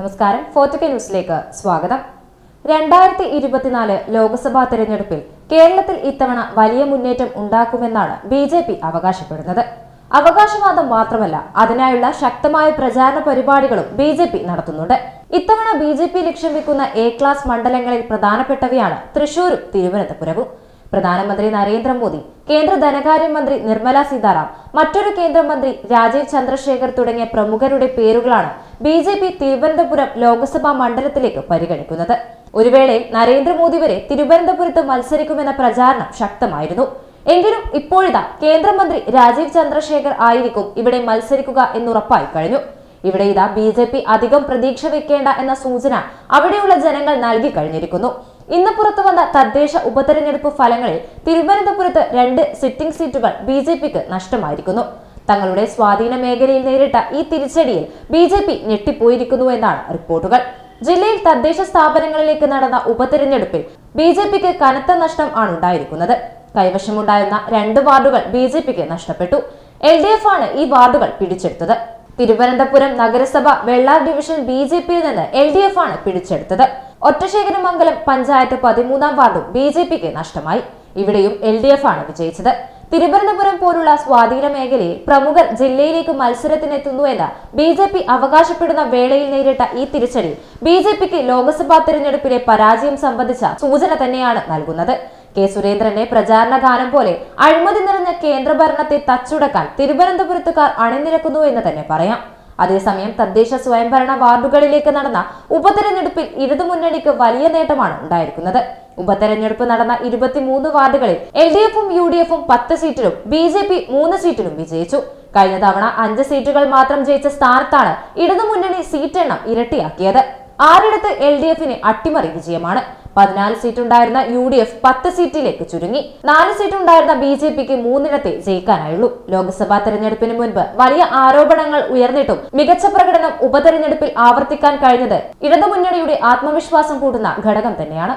നമസ്കാരം. ഫോർട്ടുകെ ന്യൂസിലേക്ക് സ്വാഗതം. രണ്ടായിരത്തി ഇരുപത്തിനാല് ലോക്സഭാ തെരഞ്ഞെടുപ്പിൽ കേരളത്തിൽ ഇത്തവണ വലിയ മുന്നേറ്റം ഉണ്ടാക്കുമെന്നാണ് ബി ജെ പി അവകാശപ്പെടുന്നത്. അവകാശവാദം മാത്രമല്ല അതിനായുള്ള ശക്തമായ പ്രചാരണ പരിപാടികളും ബി ജെ പി നടത്തുന്നുണ്ട്. ഇത്തവണ ബി ജെ പി ലക്ഷ്യം വെക്കുന്ന എ ക്ലാസ് മണ്ഡലങ്ങളിൽ പ്രധാനപ്പെട്ടവയാണ് തൃശൂരും തിരുവനന്തപുരവും. പ്രധാനമന്ത്രി നരേന്ദ്രമോദി കേന്ദ്ര ധനകാര്യമന്ത്രി നിർമ്മല സീതാറാം മറ്റൊരു കേന്ദ്രമന്ത്രി രാജീവ് ചന്ദ്രശേഖർ തുടങ്ങിയ പ്രമുഖരുടെ പേരുകളാണ് B J P Thiruvananthapuram Lok Sabha മണ്ഡലത്തിലേക്ക് പരിഗണിക്കുന്നത്. ഒരു വേളയിൽ നരേന്ദ്രമോദി വരെ തിരുവനന്തപുരത്ത് മത്സരിക്കുമെന്ന പ്രചാരണം ശക്തമായിരുന്നു. എങ്കിലും ഇപ്പോഴിതാ കേന്ദ്രമന്ത്രി രാജീവ് ചന്ദ്രശേഖർ ആയിരിക്കും ഇവിടെ മത്സരിക്കുക എന്നുറപ്പായി കഴിഞ്ഞു. ഇവിടെ ഇതാ ബി അധികം പ്രതീക്ഷ വെക്കേണ്ട എന്ന സൂചന അവിടെയുള്ള ജനങ്ങൾ നൽകി കഴിഞ്ഞിരിക്കുന്നു. ഇന്ന് പുറത്തു വന്ന തദ്ദേശ ഉപതെരഞ്ഞെടുപ്പ് ഫലങ്ങളിൽ തിരുവനന്തപുരത്ത് രണ്ട് സിറ്റിംഗ് സീറ്റുകൾ ബി ജെ പിക്ക് നഷ്ടമായിരിക്കുന്നു. തങ്ങളുടെ സ്വാധീന മേഖലയിൽ നേരിട്ട ഈ തിരിച്ചടിയിൽ ബി ജെ പി ഞെട്ടിപ്പോയിരിക്കുന്നു എന്നാണ് റിപ്പോർട്ടുകൾ. ജില്ലയിൽ തദ്ദേശ സ്ഥാപനങ്ങളിലേക്ക് നടന്ന ഉപതെരഞ്ഞെടുപ്പിൽ ബി ജെ പിക്ക് കനത്ത നഷ്ടം ആണ് ഉണ്ടായിരിക്കുന്നത് കൈവശമുണ്ടായിരുന്ന രണ്ട് വാർഡുകൾ ബി ജെ പിക്ക് നഷ്ടപ്പെട്ടു. എൽ ഡി എഫ് ആണ് ഈ വാർഡുകൾ പിടിച്ചെടുത്തത്. തിരുവനന്തപുരം നഗരസഭ വെള്ളാർ ഡിവിഷൻ ബി ജെ പിയിൽ നിന്ന് എൽ ഡി എഫ് ആണ് പിടിച്ചെടുത്തത്. ഒറ്റശേഖരമംഗലം പഞ്ചായത്ത് പതിമൂന്നാം വാർഡും ബി ജെ പിക്ക് നഷ്ടമായി. ഇവിടെയും എൽ ഡി എഫ് ആണ് വിജയിച്ചത്. തിരുവനന്തപുരം പോലുള്ള സ്വാധീന മേഖലയിൽ പ്രമുഖർ ജില്ലയിലേക്ക് മത്സരത്തിനെത്തുന്നു എന്ന് ബി ജെ പി അവകാശപ്പെടുന്ന വേളയിൽ നേരിട്ട ഈ തിരിച്ചടി ബി ജെ പിക്ക് ലോക്സഭാ തെരഞ്ഞെടുപ്പിലെ പരാജയം സംബന്ധിച്ച സൂചന തന്നെയാണ് നൽകുന്നത്. കെ സുരേന്ദ്രന്റെ പ്രചാരണ ഗാനം പോലെ അഴിമതി നിറഞ്ഞ കേന്ദ്രഭരണത്തെ തച്ചുടക്കാൻ തിരുവനന്തപുരത്തുകാർ അണിനിരക്കുന്നു എന്ന് തന്നെ പറയാം. അതേസമയം തദ്ദേശ സ്വയംഭരണ വാർഡുകളിലേക്ക് നടന്ന ഉപതെരഞ്ഞെടുപ്പിൽ ഇടതു മുന്നണിക്ക് വലിയ നേട്ടമാണ് ഉണ്ടായിരിക്കുന്നത്. ഉപതെരഞ്ഞെടുപ്പ് നടന്ന ഇരുപത്തിമൂന്ന് വാർഡുകളിൽ എൽ ഡി എഫും യു ഡി എഫും പത്ത് സീറ്റിലും ബി ജെ പി മൂന്ന് സീറ്റിലും വിജയിച്ചു. കഴിഞ്ഞ തവണ അഞ്ച് സീറ്റുകൾ മാത്രം ജയിച്ച സ്ഥാനത്താണ് ഇടതു ഇടതുമുന്നണി സീറ്റെണ്ണം ഇരട്ടിയാക്കിയത്. ആറിടത്ത് എൽ ഡി എഫിന് അട്ടിമറി വിജയമാണ്? പതിനാല് സീറ്റുണ്ടായിരുന്ന യു ഡി എഫ് പത്ത് സീറ്റിലേക്ക് ചുരുങ്ങി. നാല് സീറ്റുണ്ടായിരുന്ന ബി ജെ പിക്ക് മൂന്നിടത്തെ ജയിക്കാനായുള്ളൂ. ലോക്സഭാ തെരഞ്ഞെടുപ്പിന് മുൻപ് വലിയ ആരോപണങ്ങൾ ഉയർന്നിട്ടും മികച്ച പ്രകടനം ഉപതെരഞ്ഞെടുപ്പിൽ ആവർത്തിക്കാൻ കഴിഞ്ഞത് ഇടതുമുന്നണിയുടെ ആത്മവിശ്വാസം കൂട്ടുന്ന ഘടകം തന്നെയാണ്.